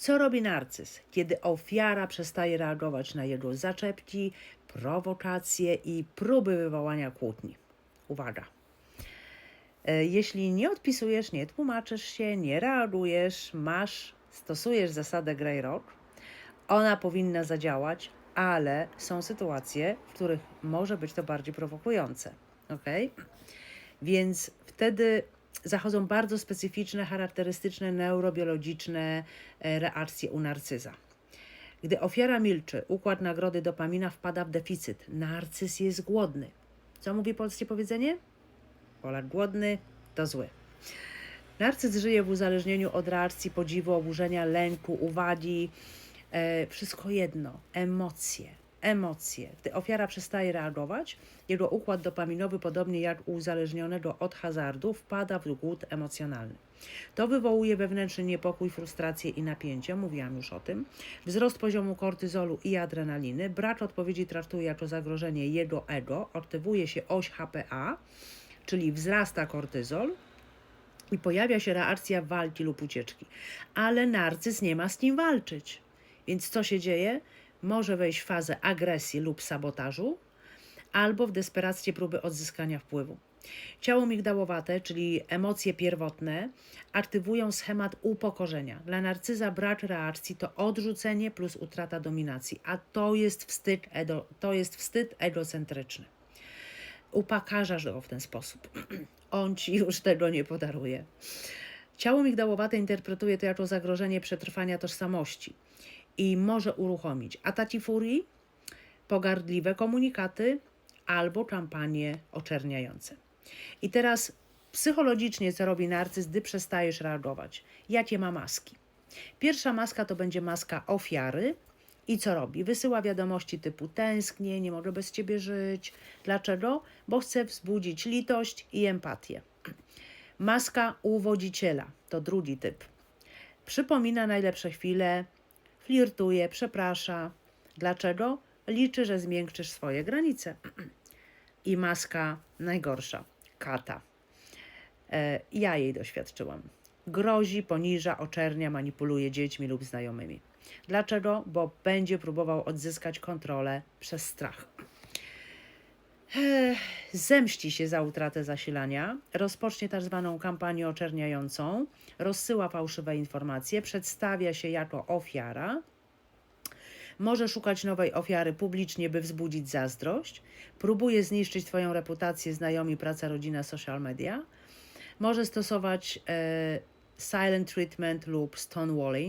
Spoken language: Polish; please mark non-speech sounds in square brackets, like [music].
Co robi narcyz, kiedy ofiara przestaje reagować na jego zaczepki, prowokacje i próby wywołania kłótni? Uwaga. E, Jeśli nie odpisujesz, nie tłumaczysz się, nie reagujesz, masz, stosujesz zasadę Grey Rock, ona powinna zadziałać, ale są sytuacje, w których może być to bardziej prowokujące. Ok? Więc wtedy zachodzą bardzo specyficzne, charakterystyczne, neurobiologiczne e, reakcje u narcyza. Gdy ofiara milczy, układ nagrody dopamina wpada w deficyt. Narcyz jest głodny. Co mówi polskie powiedzenie? Polak głodny to zły. Narcyz żyje w uzależnieniu od reakcji podziwu, oburzenia, lęku, uwagi. E, wszystko jedno. Emocje. Emocje. Gdy ofiara przestaje reagować, jego układ dopaminowy, podobnie jak u uzależnionego od hazardu, wpada w głód emocjonalny. To wywołuje wewnętrzny niepokój, frustrację i napięcie, mówiłam już o tym, wzrost poziomu kortyzolu i adrenaliny, brak odpowiedzi traktuje jako zagrożenie jego ego, aktywuje się oś HPA, czyli wzrasta kortyzol i pojawia się reakcja walki lub ucieczki. Ale narcyz nie ma z kim walczyć. Więc co się dzieje? Może wejść w fazę agresji lub sabotażu, albo w desperację próby odzyskania wpływu. Ciało migdałowate, czyli emocje pierwotne, aktywują schemat upokorzenia. Dla narcyza brak reakcji to odrzucenie plus utrata dominacji, a to jest wstyd, ego, to jest wstyd egocentryczny upakarzasz go w ten sposób. [clears throat] On ci już tego nie podaruje. Ciało migdałowate interpretuje to jako zagrożenie przetrwania tożsamości i może uruchomić ataki furii, pogardliwe komunikaty albo kampanie oczerniające. I teraz psychologicznie, co robi narcyz, gdy przestajesz reagować? Jakie ma maski? Pierwsza maska to będzie maska ofiary. I co robi? Wysyła wiadomości typu tęsknię, nie mogę bez ciebie żyć. Dlaczego? Bo chce wzbudzić litość i empatię. Maska uwodziciela to drugi typ. Przypomina najlepsze chwile, flirtuje, przeprasza. Dlaczego? Liczy, że zmiękczysz swoje granice. [clears throat] I maska najgorsza kata. E, ja jej doświadczyłam. Grozi, poniża, oczernia, manipuluje dziećmi lub znajomymi. Dlaczego? Bo będzie próbował odzyskać kontrolę przez strach. Zemści się za utratę zasilania, rozpocznie tak zwaną kampanię oczerniającą, rozsyła fałszywe informacje, przedstawia się jako ofiara, może szukać nowej ofiary publicznie, by wzbudzić zazdrość, próbuje zniszczyć Twoją reputację, znajomi, praca, rodzina, social media, może stosować e, silent treatment lub stonewalling.